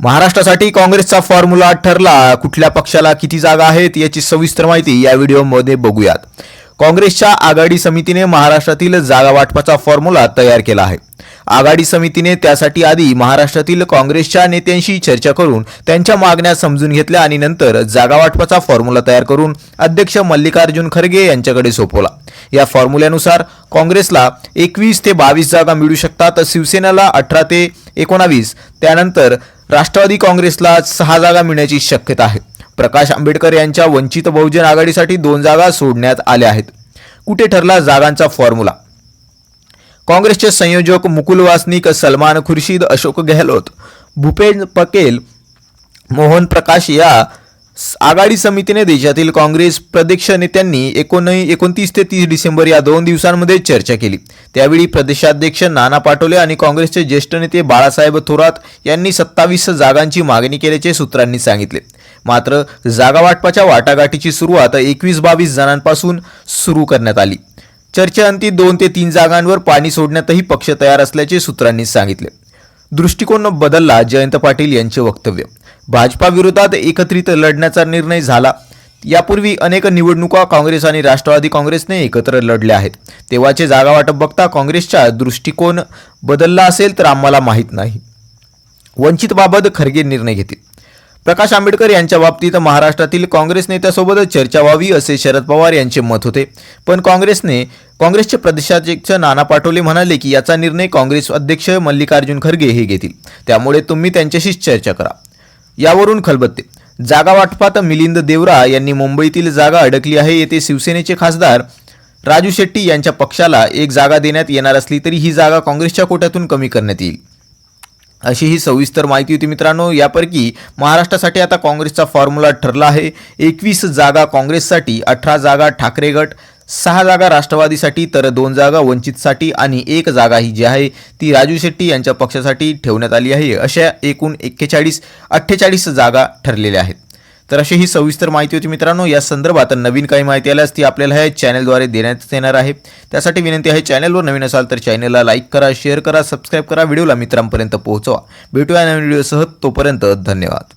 महाराष्ट्रासाठी काँग्रेसचा फॉर्म्युला ठरला. कुठल्या पक्षाला किती जागा आहेत याची सविस्तर माहिती या व्हिडिओमध्ये बघूयात. काँग्रेसच्या आघाडी समितीने महाराष्ट्रातील जागा वाटपाचा फॉर्म्युला तयार केला आहे. आघाडी समितीने त्यासाठी आधी महाराष्ट्रातील काँग्रेसच्या नेत्यांशी चर्चा करून त्यांच्या मागण्या समजून घेतल्या आणि नंतर जागा वाटपाचा फॉर्म्युला तयार करून अध्यक्ष मल्लिकार्जुन खरगे यांच्याकडे सोपवला. या फॉर्म्युल्यानुसार काँग्रेसला एकवीस ते बावीस जागा मिळू शकतात. शिवसेनेला अठरा ते एकोणावीस. त्यानंतर राष्ट्रवादी काँग्रेसला सहा जागा मिळण्याची शक्यता आहे. प्रकाश आंबेडकर यांच्या वंचित बहुजन आघाडीसाठी दोन जागा सोडण्यात आल्या आहेत. कुठे ठरला जागांचा फॉर्म्युला? काँग्रेसचे संयोजक मुकुल वासनिक सलमान खुर्शीद अशोक गेहलोत भूपेन पटेल मोहन प्रकाश या आघाडी समितीने देशातील काँग्रेस प्रदेश नेत्यांनी एकोण एकोणतीस ते तीस डिसेंबर या दोन दिवसांमध्ये चर्चा केली. त्यावेळी प्रदेशाध्यक्ष नाना पाटोले आणि काँग्रेसचे ज्येष्ठ नेते बाळासाहेब थोरात यांनी सत्तावीस जागांची मागणी केल्याचे सूत्रांनी सांगितले. मात्र जागा वाटपाच्या वाटाघाटीची सुरुवात एकवीस बावीस जणांपासून सुरू करण्यात आली. चर्चेअंती दोन ते तीन जागांवर पाणी सोडण्यातही पक्ष तयार असल्याचे सूत्रांनी सांगितले. दृष्टिकोन बदलला जयंत पाटील यांचे वक्तव्य. भाजपा विरोधात एकत्रित लढण्याचा निर्णय झाला. यापूर्वी अनेक निवडणुका काँग्रेस आणि राष्ट्रवादी काँग्रेसने एकत्र लढल्या आहेत. तेव्हाचे जागावाटप बघता काँग्रेसचा दृष्टिकोन बदलला असेल तर आम्हाला माहीत नाही. वंचितबाबत खरगे निर्णय घेतील. प्रकाश आंबेडकर यांच्या बाबतीत महाराष्ट्रातील काँग्रेस नेत्यासोबत चर्चा व्हावी असे शरद पवार यांचे मत होते. पण काँग्रेसने काँग्रेसचे प्रदेशाध्यक्ष नाना पाटोले म्हणाले की याचा निर्णय काँग्रेस अध्यक्ष मल्लिकार्जुन खरगे हे घेतील. त्यामुळे तुम्ही त्यांच्याशीच चर्चा करा. यावरून खलबत्ते. जागा वाटपात मिलिंद देवरा यांनी मुंबईतील जागा अडकली आहे येथे शिवसेनेचे खासदार राजू शेट्टी यांच्या पक्षाला एक जागा देण्यात येणार असली तरी ही जागा काँग्रेसच्या कोट्यातून कमी करण्यात येईल. अशी ही सविस्तर माहिती होती मित्रांनो. यापैकी महाराष्ट्रासाठी आता काँग्रेसचा फॉर्म्युला ठरला आहे. एकवीस जागा काँग्रेससाठी अठरा जागा ठाकरे गट सहा जागा राष्ट्रवादीसाठी तर दोन जागा वंचितसाठी आणि एक जागा ही जी आहे ती राजू शेट्टी यांच्या पक्षासाठी ठेवण्यात आली आहे. अशा एकूण एक्केचाळीस अठ्ठेचाळीस जागा ठरलेल्या आहेत. तर अशी ही सविस्तर माहिती होती मित्रांनो. या संदर्भात नवीन काही माहिती आल्यास ती आपल्याला हे चॅनलद्वारे देण्यात येणार आहे. त्यासाठी विनंती आहे चॅनलवर नवीन असाल तर चॅनलला लाईक करा शेअर करा सबस्क्राईब करा व्हिडिओला मित्रांपर्यंत पोहोचवा. भेटूया नवीन व्हिडिओसह तोपर्यंत धन्यवाद.